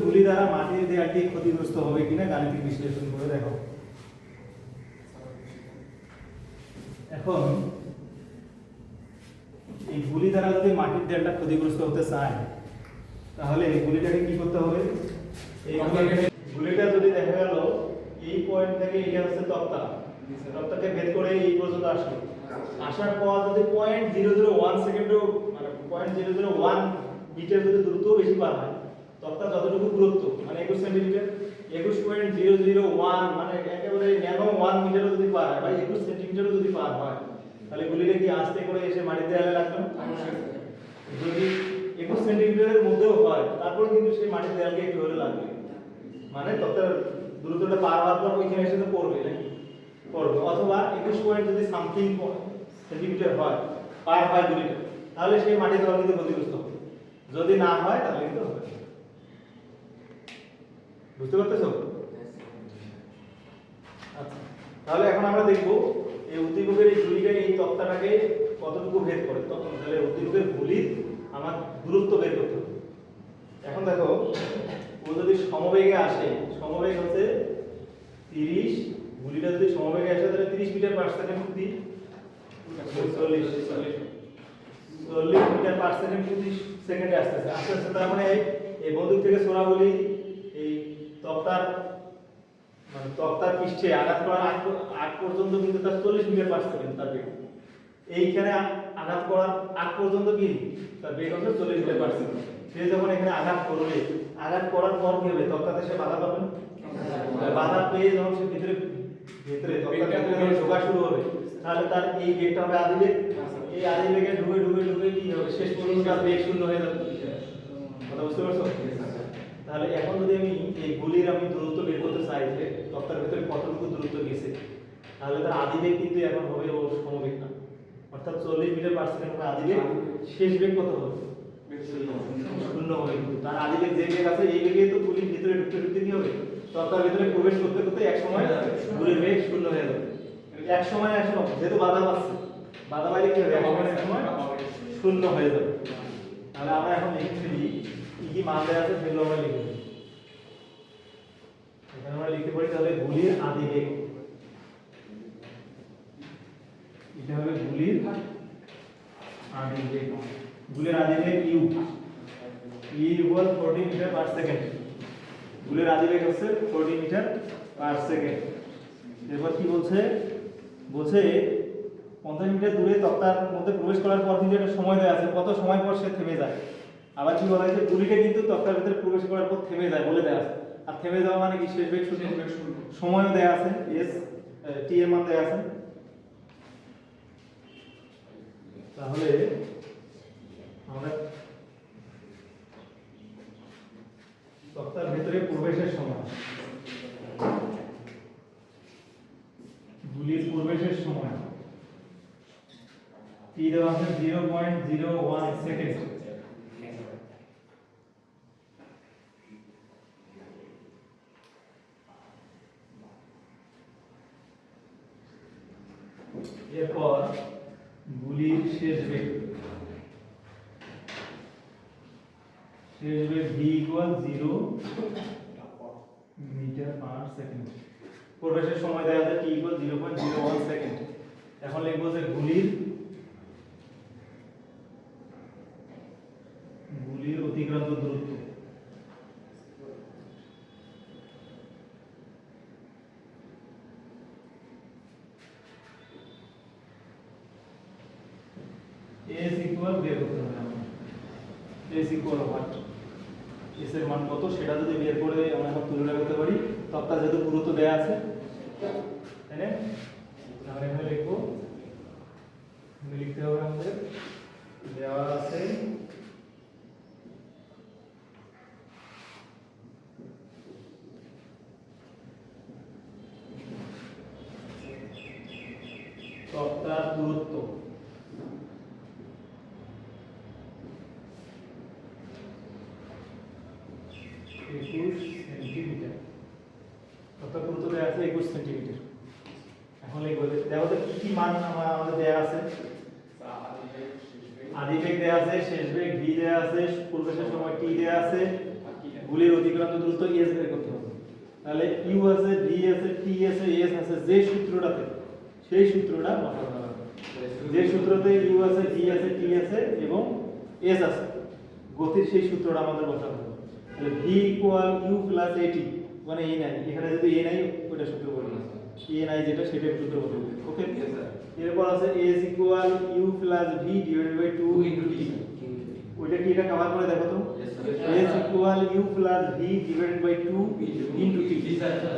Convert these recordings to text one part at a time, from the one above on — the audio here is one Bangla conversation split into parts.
গুলি দ্বারা মাটির দেয়ালটি ক্ষতিগ্রস্ত হবে কিনা গাণিতিক বিশ্লেষণ করে দেখো। এখন এই গুলি দ্বারা যদি মাটির দেয়ালটা ক্ষতিগ্রস্ত হতে চায় তাহলে এই গুলিটাকে কি করতে হবে? এই গুলি- গুলিটা যদি দেখা গেল এই পয়েন্ট থেকে এটা হচ্ছে তক্তা। তক্তাকে ভেদ করে এই পর্যন্ত আসলো। আসার পর যদি পয়েন্ট জিরো জিরো ওয়ান সেকেন্ডও মানে point zero zero one metre যদি দ্রুত বেশি পার হয় তক্তা যতটুকু দূরত্ব মানে একুশ সেন্টিমিটার, একুশ পয়েন্ট জিরো জিরো ওয়ান মানে একেবারে ন্যানো ওয়ান মিটারও যদি পার হয়, বা একুশ সেন্টিমিটারও যদি পার হয়, তাহলে গুলিটা কি আস্তে করে এসে মাটির দেয়ালে লাগবে না? যদি একুশ সেন্টিমিটারের মধ্যেও হয়, তারপর কিন্তু সেই মাটির দেয়ালকে একটু হলে লাগবে মানে তক্তার দূরত্বটা পার হওয়ার পর ওইখানে এসে তো পড়বে নাকি পড়বে অথবা একুশ পয়েন্ট যদি সামথিং সেন্টিমিটার হয়, পার হয় গুলিটা, তাহলে সেই মাটির দেওয়াল কিন্তু ক্ষতিগ্রস্ত হবে যদি না হয়, তাহলে কিন্তু হবে। বুঝতে পারতেছো? আচ্ছা তাহলে এখন আমরা দেখব এই উদ্দীপকের এই গুলিটা এই তক্তাটাকে কতটুকু ভেদ করে। তাহলে উদ্দীপকের গুলির আমার দূরত্ব বের করতে এখন দেখো, ও যদি সমবেগে আসে, সমবেগ হচ্ছে তিরিশ, গুলিটা যদি সমবেগে আসে, তাহলে তিরিশ মিটার পার সেকেন্ড প্রতি চল্লিশ চল্লিশ। মিটার পার সেকেন্ড প্রতি সেকেন্ডে আসতেছে। আস্তে আস্তে তার মানে এই- বন্দুক থেকে গুলি এই তক্তার মানে তক্তার পৃষ্ঠে আঘাত করার আগ আগ পর্যন্ত কিন্তু তার চল্লিশ মিটার পার সেকেন্ড তার বেগ। এইখানে আঘাত করার আগ পর্যন্ত কি? তার বেগ হচ্ছে চল্লিশ মিটার পার সেকেন্ড সে যখন এখানে আঘাত করবে আঘাত করার পর কি হবে? তক্তাতে সে বাধা পাবে বাধা পেয়ে যখন সে ভিতরে ভিতরে যখন ঢোকা শুরু হবে তাহলে তার এই বেগটা হবে আদি বেগ এই আদি বেগে ঢুকে ঢুকে ঢুকে কি হবে? শেষ পর্যন্ত তার বেগ শূন্য হয়ে যাবে। কথা বুঝতে পারছ? তাহলে এখন যদি আমি এই গুলির আমি দূরত্ব বের করতে চাই, যে তক্তার ভিতরে কতটুকু দূরত্ব গেছে, তাহলে তার আদি বেগ কিন্তু এখন হবে ও সমবেগ না। অর্থাৎ চল্লিশ মিটার পার সেকেন্ড হবে আদি বেগ, শেষ বেগ কত হবে? শূন্য হবে। কিন্তু তার আদি বেগ যে বেগ আছে, এই বেগে তো গুলির ভিতরে ঢুকতে ঢুকতে কি হবে? তক্তার ভিতরে প্রবেশ করতে করতে এক সময় গুলির বেগ শূন্য হয়ে যাবে। এক সময় এক সময়, যেহেতু বাধা পাচ্ছে, বাধা পাইলে কি হবে? এক সময় শূন্য হয়ে যাবে। তাহলে আমরা এখন লিখে ফেলি কি মান দেওয়া আছে সেগুলো আমরা লিখে ফেলি এখানে আমরা লিখতে পারি তাহলে গুলির আদি বেগ এটা হবে গুলির আদি বেগ গুলির আদি বেগ U is equal 40 metre per second গুলির আদি বেগ হচ্ছে 40 মিটার পার সেকেন্ড এরপর কি বলছে? বলছে, পঞ্চাশ মিটার দূরে তক্তার মধ্যে প্রবেশ করার পর কিন্তু একটা সময় দেওয়া আছে। কত সময় পর সে থেমে যায়? আবার কি বলা হয়েছে গুলিটা কিন্তু তক্তার ভিতরে প্রবেশ করার পর থেমে যায় বলে দেওয়া আছে। আর থেমে যাওয়া মানে কি? শেষ বেগ শূন্য। সময়ও দেওয়া আছে। এস টি এর মান দেওয়া আছে। তাহলে আমরা তক্তার ভিতরে প্রবেশের সময়। গুলির প্রবেশের সময়। টি দেওয়া আছে zero point zero one second এরপর গুলির শেষ বেগ। শেষ বেগ V equal zero metre per second প্রবেশের সময় দেওয়া আছে T equal zero point zero one second এখন লিখব যে গুলির গুলির অতিক্রান্ত দূরত্ব এস ইকুয়াল বের করতে হবে আমাদের এস ইকুয়াল হোয়াট এস এর মান কত? সেটা যদি বের করে আমরা এখন তুলনা করতে পারি তক্তা যেহেতু দূরত্ব দেয়া আছে, তাই না? আমরা এখানে লিখব লিখতে হবে আমাদের, দেওয়া আছে তক্তার দূরত্ব একুশ সেন্টিমিটার তথ্য গুরুত্ব দেওয়া আছে একুশ সেন্টিমিটার এখন লিখব যে দেওয়াতে কি কি মান আমার আমাদের দেওয়া আছে আদি বেগ দেয়া আছে, শেষ বেগ ভি দেয়া আছে প্রবেশের সময় টি দেয়া আছে। গুলির অতিক্রান্ত দূরত্ব এস বের করতে হবে। তাহলে ইউ আছে ভি আছে টি আছে এস আছে, যে সূত্রটাতে, সেই সূত্রটা যে সূত্রতে ইউ আছে ভি আছে টি আছে এবং এস আছে, গতির সেই সূত্রটা আমাদের বসাতে হবে। তাহলে ভি ইকুয়াল ইউ প্লাস এটি মানে এ নাই। এখানে যদি এ নাই ওটা সূত্র বলব এ নাই যেটা সেটা সূত্র বলব ওকে এরপর আছে S equal U plus V divided by two into T ওইটা কি এটা কভার করে দেখো তো? S equal U plus V divided by two into T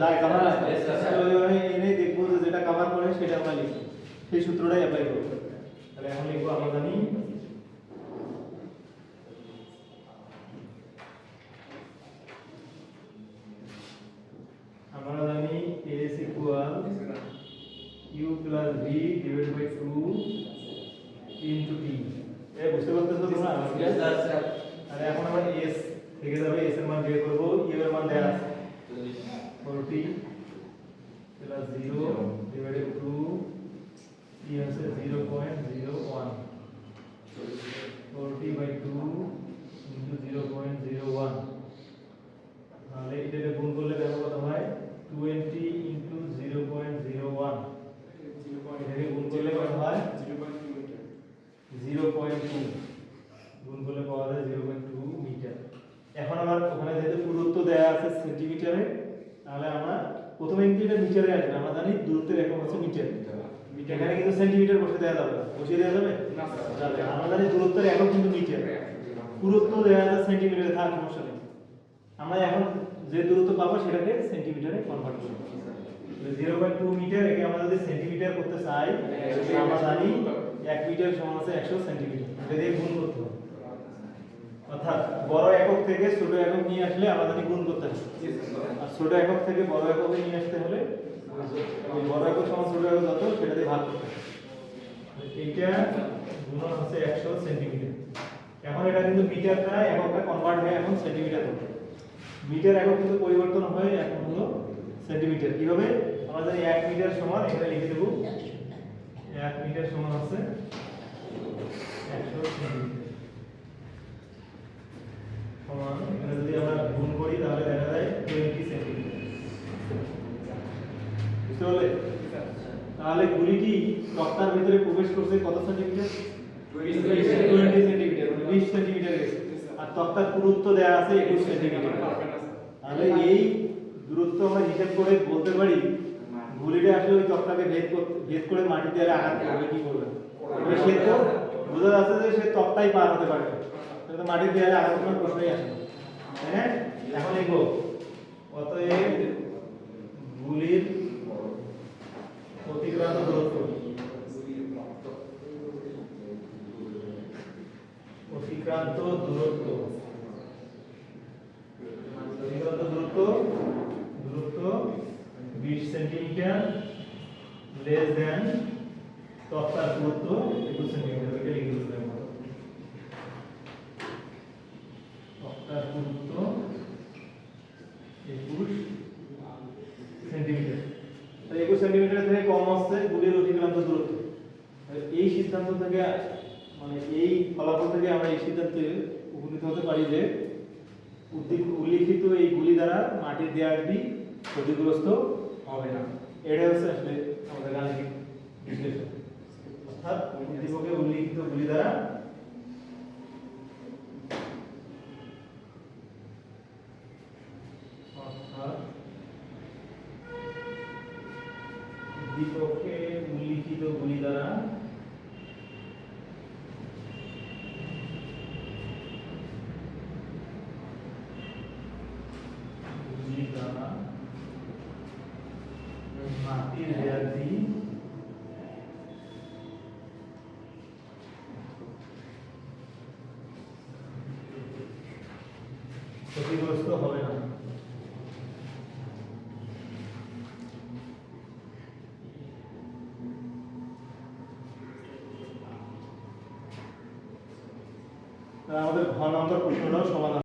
যাই কভার আছে? তো এইভাবে এনে দেখব যে যেটা কভার করে সেটা আমরা লিখি সেই সূত্রটাই অ্যাপ্লাই করব। তাহলে এখন লিখব আমরা জানি b divide by 2 into t এ বুঝতে পারতেছো তোমরা? यस স্যার তাহলে এখন আমরা s থেকে যাবে s এর মান বের করব e এর মান দেয়া আছে। 40 প্লাস 0 ডিভাইড বাই 2 t আছে e 0.01 দেওয়া আছে সেন্টিমিটারে তাহলে আমরা প্রথমে কিন্তু এটা মিটারে আসবে। আমরা জানি দূরত্বের একক হচ্ছে মিটার। এখানে কিন্তু সেন্টিমিটার বসে দেওয়া যাবে। বসিয়ে দেওয়া যাবে? যাবে। না। আমরা জানি দূরত্বের একক কিন্তু মিটার। পুরুত্ব দেওয়া আছে সেন্টিমিটারে থাক সমস্যা নেই। আমরা এখন যে দূরত্ব পাবো সেটাকে সেন্টিমিটারে কনভার্ট করব। জিরো পয়েন্ট টু মিটার একে আমরা যদি সেন্টিমিটার করতে চাই আমরা জানি এক মিটার সমান আছে একশো সেন্টিমিটার দিয়ে গুণ করতে হবে অর্থাৎ বড় একক থেকে ছোট একক নিয়ে আসলে জানি গুণ করতে হবে। আর ছোট একক থেকে বড় এককে নিয়ে আসতে হলে বড় একক সমান ছোট একক যত, সেটা দিয়ে ভাগ করতে হবে। এইটা গুণন হচ্ছে একশো সেন্টিমিটার। এখন এটা কিন্তু মিটার না এককটা কনভার্ট হয়ে এখন সেন্টিমিটার হবে। মিটার একক কিন্তু পরিবর্তন হয়ে এখন হলো সেন্টিমিটার। কীভাবে? আমরা জানি এক মিটার সমান, এখানে লিখে দেবো। এক মিটার সমান হচ্ছে একশো সেন্টিমিটার সমান এখানে যদি আমরা গুণ করি তাহলে দেখা যায় টোয়েন্টি সেন্টিমিটার বুঝতে পারলে তাহলে গুলিটি তক্তার ভিতরে প্রবেশ করছে কত সেন্টিমিটার টোয়েন্টি সেন্টিমিটার মানে বিশ সেন্টিমিটার আর তক্তার পুরুত্ব দেওয়া আছে? একুশ সেন্টিমিটার তাহলে এই দূরত্ব আমরা হিসাব করে বলতে পারি গুলিটা আসলে ওই তক্তাকে ভেদ ভেদ করে মাটি দিয়ে আঘাত করবে কি করবে? সে তো বোঝা যাচ্ছে যে সে তক্তাই পার হতে পারবে তাহলে তো মাটির দেয়ালে আঘাত করার প্রশ্নই আসে না। তাই না? এখন লিখব অতএব গুলির অতিক্রান্ত দূরত্ব অতিক্রান্ত দূরত্ব অতিক্রান্ত দূরত্ব দূরত্ব 20 সেন্টিমিটার লেস দেন তক্তার দূরত্ব 21 সেন্টিমিটার এটা লিখে দিতে তক্তার 21 সেন্টিমিটার তাহলে 21 সেন্টিমিটার থেকে কম আসছে গুলির অতিক্রান্ত দূরত্ব তাহলে এই সিদ্ধান্ত থেকে মানে এই ফলাফল থেকে আমরা এই সিদ্ধান্তে উপনীত হতে পারি যে উল্লিখিত এই গুলি দ্বারা মাটির দেয়ালটি ক্ষতিগ্রস্ত হবে না। এটা হচ্ছে আসলে আমাদের গাণিতিক বিশ্লেষণ। অর্থাৎ উল্লিখিত গুলি দ্বারা উদ্দীপকে উল্লিখিত গুলি দ্বারা গুলি দ্বারা মাটির দেয়ালটি ক্ষতিগ্রস্ত হবে না। আমাদের ঘ নম্বর প্রশ্নটাও সমাধান